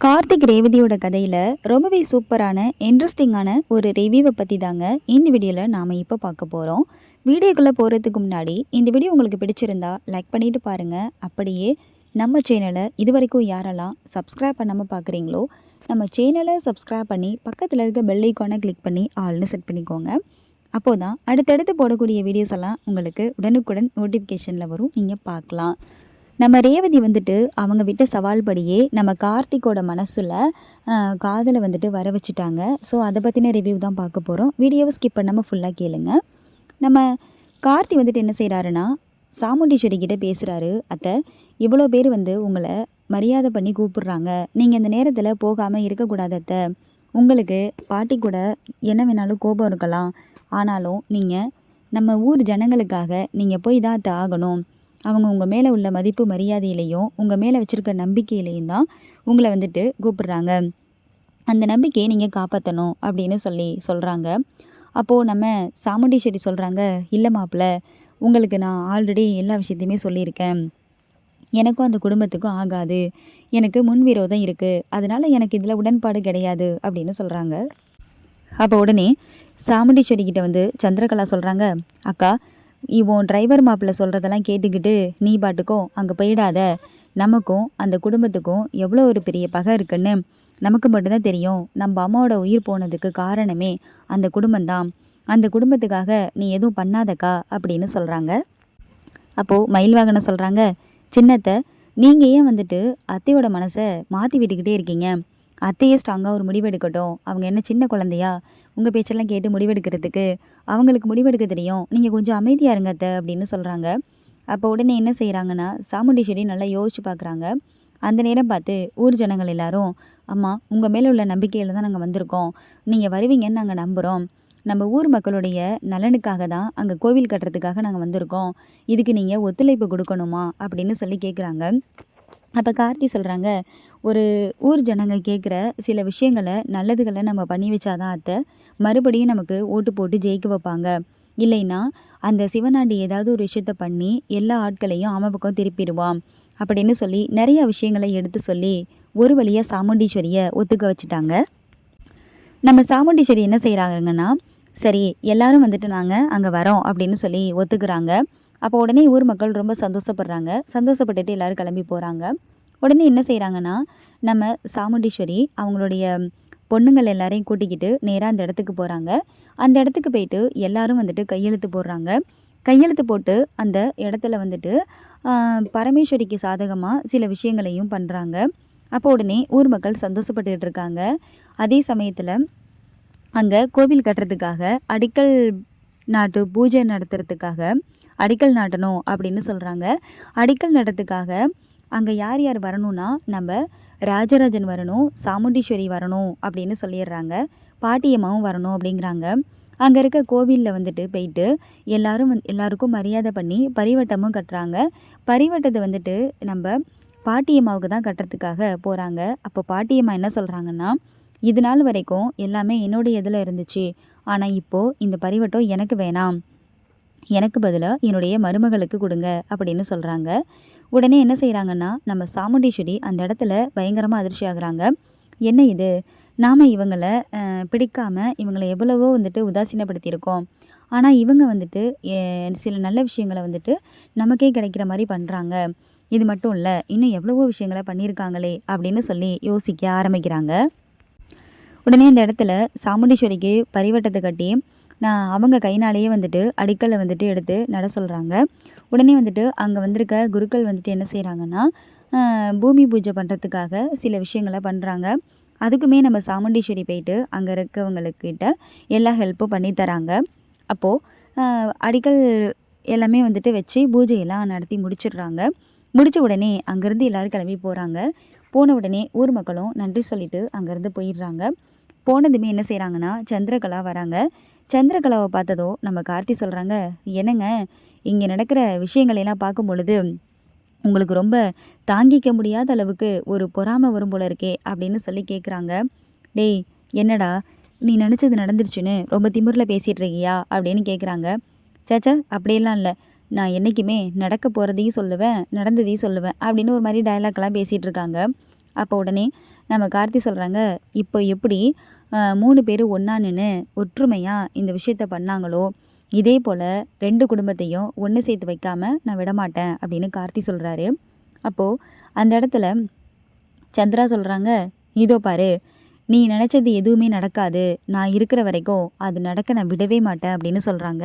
கார்த்திக் ரேவதியோட கதையில் ரொம்பவே சூப்பரான இன்ட்ரெஸ்டிங்கான ஒரு ரிவ்யூவை பற்றி தாங்க இந்த வீடியோவில் நாம் இப்போ பார்க்க போகிறோம் வீடியோக்குள்ளே போகிறதுக்கு முன்னாடி இந்த வீடியோ உங்களுக்கு பிடிச்சிருந்தா லைக் பண்ணிட்டு பாருங்கள் அப்படியே நம்ம சேனலை இது வரைக்கும் யாரெல்லாம் சப்ஸ்கிரைப் பண்ணாமல் பார்க்குறீங்களோ நம்ம சேனலை சப்ஸ்கிரைப் பண்ணி பக்கத்தில் இருக்க பெல் ஐக்கானை கிளிக் பண்ணி ஆல்னு செட் பண்ணிக்கோங்க. அப்போது தான் அடுத்தடுத்து போடக்கூடிய வீடியோஸ் எல்லாம் உங்களுக்கு உடனுக்குடன் நோட்டிஃபிகேஷனில் வரும். நீங்கள் பார்க்கலாம். நம்ம ரேவதி வந்துட்டு அவங்க விட்ட சவால் படியே நம்ம கார்த்திக்கோட மனசில் காதலை வந்துட்டு வர வச்சுட்டாங்க. ஸோ அதை பற்றின ரிவ்யூ தான் பார்க்க போகிறோம் வீடியோவை ஸ்கிப் பண்ணாமல் ஃபுல்லாக கேளுங்க. நம்ம கார்த்தி வந்துட்டு என்ன செய்கிறாருன்னா சாமுண்டீஸ்வரி கிட்டே பேசுகிறாரு அத்தை இவ்வளோ பேர் வந்து உங்களை மரியாதை பண்ணி கூப்பிடுறாங்க. நீங்கள் இந்த நேரத்தில் போகாமல் இருக்கக்கூடாது அத்தை. உங்களுக்கு பாட்டி கூட என்ன வேணாலும் கோபம் இருக்கலாம். ஆனாலும் நீங்கள் நம்ம ஊர் ஜனங்களுக்காக நீங்கள் போய் தான் அத்தை ஆகணும். அவங்க உங்கள் மேலே உள்ள மதிப்பு மரியாதையிலையும் உங்கள் மேலே வச்சுருக்க நம்பிக்கையிலையும் தான் உங்களை வந்துட்டு கூப்பிடுறாங்க. அந்த நம்பிக்கையை நீங்கள் காப்பாற்றணும் அப்படின்னு சொல்லி சொல்கிறாங்க அப்போது நம்ம சாமுண்டீஸ்வரி சொல்கிறாங்க இல்லை மாப்பிள்ள உங்களுக்கு நான் ஆல்ரெடி எல்லா விஷயத்தையுமே சொல்லியிருக்கேன். எனக்கும் அந்த குடும்பத்துக்கும் ஆகாது. எனக்கு முன்விரோதம் இருக்குது அதனால் எனக்கு இதில் உடன்பாடு கிடையாது அப்படின்னு சொல்கிறாங்க அப்போ உடனே சாமுண்டீஸ்வரி கிட்ட வந்து சந்திரகலா சொல்கிறாங்க அக்கா இவன் டிரைவர் மாப்பிள்ளை சொல்கிறதெல்லாம் கேட்டுக்கிட்டு நீ பாட்டுக்கும் அங்கே போயிடாத. நமக்கும் அந்த குடும்பத்துக்கும் எவ்வளோ ஒரு பெரிய பகை இருக்குன்னு நமக்கு மட்டும்தான் தெரியும். நம்ம அம்மாவோட உயிர் போனதுக்கு காரணமே அந்த குடும்பம்தான். அந்த குடும்பத்துக்காக நீ எதுவும் பண்ணாதக்கா அப்படின்னு சொல்கிறாங்க அப்போது மயில்வாகனை சொல்கிறாங்க சின்னத்தை நீங்கள் ஏன் வந்துட்டு அத்தையோட மனசை மாற்றி விட்டுக்கிட்டே இருக்கீங்க? அத்தையே ஸ்ட்ராங்காக ஒரு முடிவு எடுக்கட்டும். அவங்க என்ன சின்ன குழந்தையா? உங்கள் பேச்செல்லாம் கேட்டு முடிவெடுக்கிறதுக்கு அவங்களுக்கு முடிவெடுக்க தெரியும். நீங்கள் கொஞ்சம் அமைதியாக இருங்க அத்தை அப்படின்னு சொல்கிறாங்க அப்போ உடனே என்ன செய்கிறாங்கன்னா சாமுண்டீஸ்வரி நல்லா யோசிச்சு பார்க்குறாங்க அந்த நேரம் பார்த்து ஊர் ஜனங்கள் எல்லாரும் அம்மா உங்கள் மேலே உள்ள நம்பிக்கையில் தான் நாங்கள் வந்திருக்கோம். நீங்கள் வருவீங்கன்னு நாங்கள் நம்புகிறோம் நம்ம ஊர் மக்களுடைய நலனுக்காக தான் அங்கே கோவில் கட்டுறதுக்காக நாங்கள் வந்திருக்கோம். இதுக்கு நீங்கள் ஒத்துழைப்பு கொடுக்கணுமா? அப்படின்னு சொல்லி கேட்குறாங்க அப்போ கார்த்தி சொல்கிறாங்க ஒரு ஊர் ஜனங்க கேட்குற சில விஷயங்களை நல்லதுகளை நம்ம பண்ணி வச்சாதான் அத்தை மறுபடியும் நமக்கு ஓட்டு போட்டு ஜெயிக்க வைப்பாங்க. இல்லைன்னா அந்த சிவனாண்டி ஏதாவது ஒரு விஷயத்த பண்ணி எல்லா ஆட்களையும் அவன் பக்கம் திருப்பிடுவான். அப்படின்னு சொல்லி நிறைய விஷயங்களை எடுத்து சொல்லி ஒரு வழியாக சாமுண்டீஸ்வரியை ஒத்துக்க வச்சுட்டாங்க. நம்ம சாமுண்டீஸ்வரி என்ன செய்கிறாங்கன்னா சரி எல்லாரும் வந்துட்டு நாங்கள் அங்கே வரோம் அப்படின்னு சொல்லி ஒத்துக்கிறாங்க. அப்போ உடனே ஊர் மக்கள் ரொம்ப சந்தோஷப்படுறாங்க. சந்தோஷப்பட்டுட்டு எல்லாரும் கிளம்பி போகிறாங்க உடனே என்ன செய்கிறாங்கன்னா நம்ம சாமுண்டீஸ்வரி அவங்களுடைய பொண்ணுங்கள் எல்லாரையும் கூட்டிக்கிட்டு நேராக அந்த இடத்துக்கு போகிறாங்க அந்த இடத்துக்கு போயிட்டு எல்லாரும் வந்துட்டு கையெழுத்து போடுறாங்க. கையெழுத்து போட்டு அந்த இடத்துல வந்துட்டு பரமேஸ்வரிக்கு சாதகமாக சில விஷயங்களையும் பண்ணுறாங்க அப்போ உடனே ஊர் மக்கள் சந்தோஷப்பட்டுக்கிட்டு இருக்காங்க. அதே சமயத்தில் அங்கே கோவில் கட்டுறதுக்காக அடிக்கல் நாட்டு பூஜை நடத்துறதுக்காக அடிக்கல் நாட்டணும் அப்படின்னு சொல்கிறாங்க அடிக்கல் நடுறதுக்காக அங்கே யார் யார் வரணும்னா நம்ம ராஜராஜன் வரணும் சாமுண்டீஸ்வரி வரணும் அப்படின்னு சொல்லிடுறாங்க. பாட்டியம்மாவும் வரணும் அப்படிங்கிறாங்க. அங்கே இருக்க கோவிலில் வந்துட்டு போயிட்டு எல்லாரும் வந்து எல்லாருக்கும் மரியாதை பண்ணி பரிவட்டமும் கட்டுறாங்க. பரிவட்டத்தை வந்துட்டு நம்ம பாட்டியம்மாவுக்கு தான் கட்டுறதுக்காக போகிறாங்க அப்போ பாட்டியம்மா என்ன சொல்கிறாங்கன்னா இது நாள் வரைக்கும் எல்லாமே என்னுடைய இதில் இருந்துச்சு. ஆனால் இப்போது இந்த பரிவட்டம் எனக்கு வேணாம். எனக்கு பதிலாக என்னுடைய மருமகளுக்கு கொடுங்க அப்படின்னு சொல்கிறாங்க உடனே என்ன செய்கிறாங்கன்னா நம்ம சாமுண்டீஸ்வரி அந்த இடத்துல பயங்கரமாக அதிர்ச்சி ஆகுறாங்க. என்ன இது? நாம் இவங்களை பிடிக்காமல் இவங்களை எவ்வளவோ வந்துட்டு உதாசீனப்படுத்தியிருக்கோம். ஆனால் இவங்க வந்துட்டு சில நல்ல விஷயங்களை வந்துட்டு நமக்கே கிடைக்கிற மாதிரி பண்ணுறாங்க இது மட்டும் இல்லை இன்னும் எவ்வளவோ விஷயங்களை பண்ணியிருக்காங்களே அப்படின்னு சொல்லி யோசிக்க ஆரம்பிக்கிறாங்க. உடனே இந்த இடத்துல சாமுண்டீஸ்வரிக்கு பரிவட்டத்தை கட்டி நான் அவங்க கைனாலேயே வந்துட்டு அடிக்கலை வந்துட்டு எடுத்து நட சொல்கிறாங்க உடனே வந்துட்டு அங்கே வந்திருக்க குருக்கள் வந்துட்டு என்ன செய்கிறாங்கன்னா பூமி பூஜை பண்ணுறதுக்காக சில விஷயங்களை பண்ணுறாங்க அதுக்குமே நம்ம சாமுண்டீஸ்வரி போயிட்டு அங்கே இருக்கவங்களுக்கிட்ட எல்லா ஹெல்ப்பும் பண்ணி தராங்க. அப்போது அடிக்கல் எல்லாமே வந்துட்டு வச்சு பூஜையெல்லாம் நடத்தி முடிச்சிடுறாங்க. முடித்த உடனே அங்கேருந்து எல்லாரும் கிளம்பி போகிறாங்க போன உடனே ஊர் மக்களும் நன்றி சொல்லிவிட்டு அங்கேருந்து போயிடுறாங்க. போனதுமே என்ன செய்கிறாங்கன்னா சந்திரகலா வராங்க. சந்திரகலாவை பார்த்ததோ நம்ம கார்த்தி சொல்கிறாங்க என்னங்க? இங்கே நடக்கிற விஷயங்களையெல்லாம் பார்க்கும் பொழுது உங்களுக்கு ரொம்ப தாங்கிக்க முடியாத அளவுக்கு ஒரு பொறாமை வரும் போல இருக்கே அப்படின்னு சொல்லி கேட்குறாங்க டேய் என்னடா? நீ நினச்சது நடந்துருச்சுன்னு ரொம்ப திமிரில் பேசிகிட்டு இருக்கியா? அப்படின்னு கேட்குறாங்க சேச்சா அப்படியெல்லாம் இல்லை. நான் என்றைக்குமே நடக்க போகிறதையும் சொல்லுவேன் நடந்ததையும் சொல்லுவேன் அப்படின்னு ஒரு மாதிரி டயலாக்லாம் பேசிகிட்டு இருக்காங்க. அப்போ உடனே நம்ம கார்த்தி சொல்கிறாங்க இப்போ எப்படி மூணு பேர் ஒன்றா நின்று ஒற்றுமையாக இந்த விஷயத்த பண்ணாங்களோ இதே போல் ரெண்டு குடும்பத்தையும் ஒன்று சேர்த்து வைக்காமல் நான் விடமாட்டேன் அப்படின்னு கார்த்தி சொல்கிறாரு அப்போது அந்த இடத்துல சந்திரா சொல்கிறாங்க இதோ பாரு நீ நினச்சது எதுவுமே நடக்காது. நான் இருக்கிற வரைக்கும் அது நடக்க நான் விடவே மாட்டேன் அப்படின்னு சொல்கிறாங்க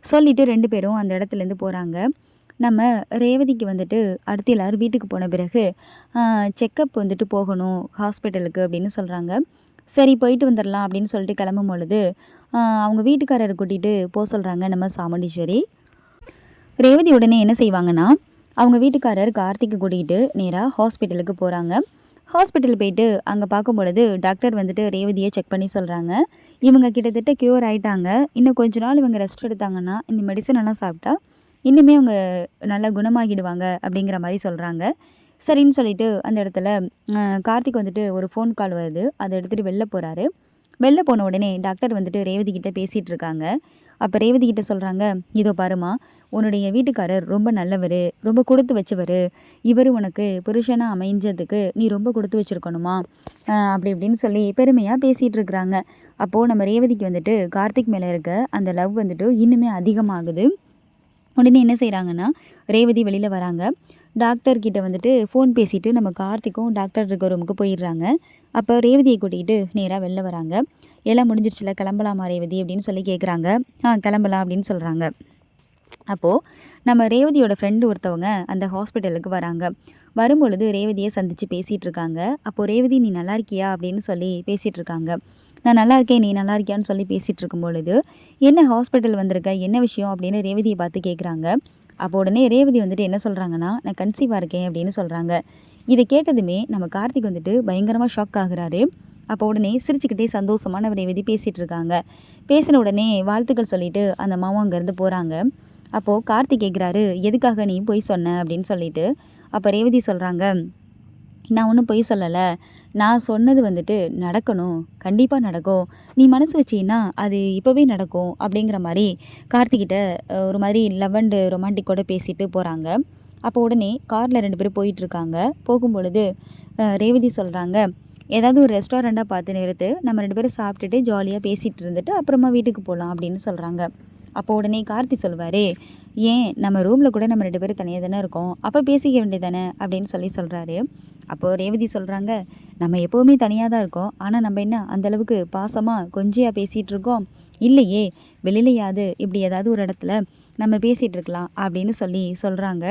சொல்லிவிட்டு ரெண்டு பேரும் அந்த இடத்துலேருந்து போகிறாங்க நம்ம ரேவதிக்கு வந்துட்டு அடுத்து எல்லோரும் வீட்டுக்கு போன பிறகு செக்கப் வந்துட்டு போகணும் ஹாஸ்பிட்டலுக்கு அப்படின்னு சொல்கிறாங்க சரி போயிட்டு வந்துடலாம் அப்படின்னு சொல்லிட்டு கிளம்பும் பொழுது அவங்க வீட்டுக்காரரை கூட்டிகிட்டு போக சொல்கிறாங்க நம்ம சாமுண்டீஸ்வரி. ரேவதி உடனே என்ன செய்வாங்கன்னா அவங்க வீட்டுக்காரர் கார்த்திக்கு கூட்டிகிட்டு நேராக ஹாஸ்பிட்டலுக்கு போகிறாங்க ஹாஸ்பிட்டல் போயிட்டு அங்கே பார்க்கும் பொழுது டாக்டர் வந்துட்டு ரேவதியை செக் பண்ணி சொல்கிறாங்க இவங்க கிட்டத்தட்ட க்யூர் ஆகிட்டாங்க இன்னும் கொஞ்ச நாள் இவங்க ரெஸ்ட் எடுத்தாங்கன்னா இந்த மெடிசன் எல்லாம் சாப்பிட்டா இன்னுமே அவங்க நல்லா குணமாகிடுவாங்க அப்படிங்கிற மாதிரி சொல்கிறாங்க சரின்னு சொல்லிட்டு அந்த இடத்துல கார்த்திக் வந்துட்டு ஒரு ஃபோன் கால் வருது. அதை எடுத்துகிட்டு வெளில போகிறாரு வெளில போன உடனே டாக்டர் வந்துட்டு ரேவதி கிட்ட பேசிகிட்டு இருக்காங்க. அப்போ ரேவதி கிட்ட சொல்கிறாங்க இதோ பாருமா உன்னுடைய வீட்டுக்காரர் ரொம்ப நல்லவர் ரொம்ப கொடுத்து வச்சவர். இவர் உனக்கு புருஷனாக அமைஞ்சதுக்கு நீ ரொம்ப கொடுத்து வச்சுருக்கணுமா? அப்படி இப்படின்னு சொல்லி பெருமையாக பேசிகிட்டு இருக்கிறாங்க. அப்போது நம்ம ரேவதிக்கு வந்துட்டு கார்த்திக் மேலே இருக்க அந்த லவ் வந்துட்டு இன்னுமே அதிகமாகுது. உடனே என்ன செய்கிறாங்கன்னா ரேவதி வெளியில் வராங்க. டாக்டர்கிட்ட வந்துட்டு ஃபோன் பேசிட்டு நம்ம கார்த்திக்கும் டாக்டர் இருக்க ரூமுக்கு போயிடுறாங்க. அப்போ ரேவதியை கூட்டிகிட்டு நேராக வெளில வராங்க. எல்லாம் முடிஞ்சிருச்சுல கிளம்பலாமா ரேவதி அப்படின்னு சொல்லி கேட்குறாங்க ஆ கிளம்பலாம் அப்படின்னு சொல்கிறாங்க அப்போது நம்ம ரேவதியோட ஃப்ரெண்டு ஒருத்தவங்க அந்த ஹாஸ்பிட்டலுக்கு வராங்க. வரும்பொழுது ரேவதியை சந்தித்து பேசிகிட்டு இருக்காங்க. அப்போது ரேவதி நீ நல்லா இருக்கியா? அப்படின்னு சொல்லி பேசிகிட்டு இருக்காங்க. நான் நல்லா இருக்கேன் நீ நல்லா இருக்கியான்னு சொல்லி பேசிகிட்டு இருக்கும் பொழுது என்ன ஹாஸ்பிட்டல் வந்திருக்க? என்ன விஷயம்? அப்படின்னு ரேவதியை பார்த்து கேட்குறாங்க அப்போ உடனே ரேவதி வந்துட்டு என்ன சொல்கிறாங்கன்னா நான் கன்சீவாக இருக்கேன் அப்படின்னு சொல்கிறாங்க இதை கேட்டதுமே நம்ம கார்த்திக் வந்துட்டு பயங்கரமாக ஷாக் ஆகுறாரு. அப்போ உடனே சிரிச்சுக்கிட்டே சந்தோஷமான ரேவதி பேசிகிட்டு இருக்காங்க. பேசின உடனே வாழ்த்துக்கள் சொல்லிட்டு அந்த மாமா அங்கேருந்து போகிறாங்க அப்போது கார்த்திக் கேட்குறாரு எதுக்காக நீ போய் சொன்ன? அப்படின்னு சொல்லிட்டு. அப்போ ரேவதி சொல்கிறாங்க நான் ஒன்றும் பொய் சொல்லலை. நான் சொன்னது வந்துட்டு நடக்கணும். கண்டிப்பாக நடக்கும். நீ மனசு வச்சீன்னா அது இப்போவே நடக்கும் அப்படிங்கிற மாதிரி கார்த்திகிட்ட ஒரு மாதிரி லவண்டு ரொமான்டிக்கோட பேசிட்டு போகிறாங்க அப்போ உடனே காரில் ரெண்டு பேரும் போயிட்டுருக்காங்க போகும்பொழுது ரேவதி சொல்கிறாங்க ஏதாவது ஒரு ரெஸ்டாரண்ட்டாக பார்த்து நிறுத்து. நம்ம ரெண்டு பேரும் சாப்பிட்டுட்டு ஜாலியாக பேசிகிட்டு இருந்துட்டு அப்புறமா வீட்டுக்கு போகலாம் அப்படின்னு சொல்கிறாங்க அப்போ உடனே கார்த்தி சொல்வார் ஏன் நம்ம ரூமில் கூட நம்ம ரெண்டு பேரும் தனியாக தானே இருக்கோம். அப்போ பேசிக்க வேண்டியதானே அப்படின்னு சொல்லி சொல்கிறாரு அப்போது ரேவதி சொல்கிறாங்க நம்ம எப்போவுமே தனியாக தான் இருக்கோம். ஆனால் நம்ம என்ன அந்தளவுக்கு பாசமாக கொஞ்சியாக பேசிகிட்டு இருக்கோம்? இல்லையே வெளியிலையாவது இப்படி ஏதாவது ஒரு இடத்துல நம்ம பேசிகிட்டு இருக்கலாம் அப்படின்னு சொல்லி சொல்கிறாங்க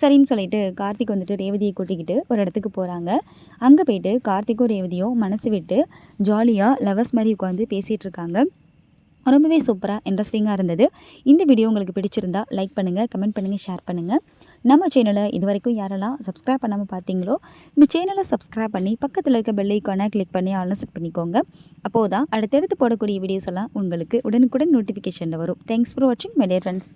சரின்னு சொல்லிட்டு கார்த்திக் வந்துட்டு ரேவதியை கூட்டிக்கிட்டு ஒரு இடத்துக்கு போகிறாங்க அங்கே போயிட்டு கார்த்திக்கும் ரேவதியும் மனசு விட்டு ஜாலியாக லவர்ஸ் மாதிரி உட்காந்து பேசிகிட்டு இருக்காங்க. ரொம்பவே சூப்பராக இன்ட்ரெஸ்டிங்காக இருந்தது. இந்த வீடியோ உங்களுக்கு பிடிச்சிருந்தா லைக் பண்ணுங்கள் கமெண்ட் பண்ணுங்கள் ஷேர் பண்ணுங்கள் நம்ம சேனலை இது வரைக்கும் யாரெல்லாம் சப்ஸ்கிரைப் பண்ணாமல் பார்த்தீங்களோ நம்ம சேனலை சப்ஸ்கிரைப் பண்ணி பக்கத்தில் இருக்க பெல் ஐக்கானை கிளிக் பண்ணி ஆல்னு செட் பண்ணிக்கோங்க. அப்போது தான் அடுத்தடுத்து போடக்கூடிய வீடியோஸ் எல்லாம் உங்களுக்கு உடனுக்குடன் நோட்டிஃபிகேஷனில் வரும். தேங்க்ஸ் ஃபார் வாட்சிங் மெடியர் ஃப்ரெண்ட்ஸ்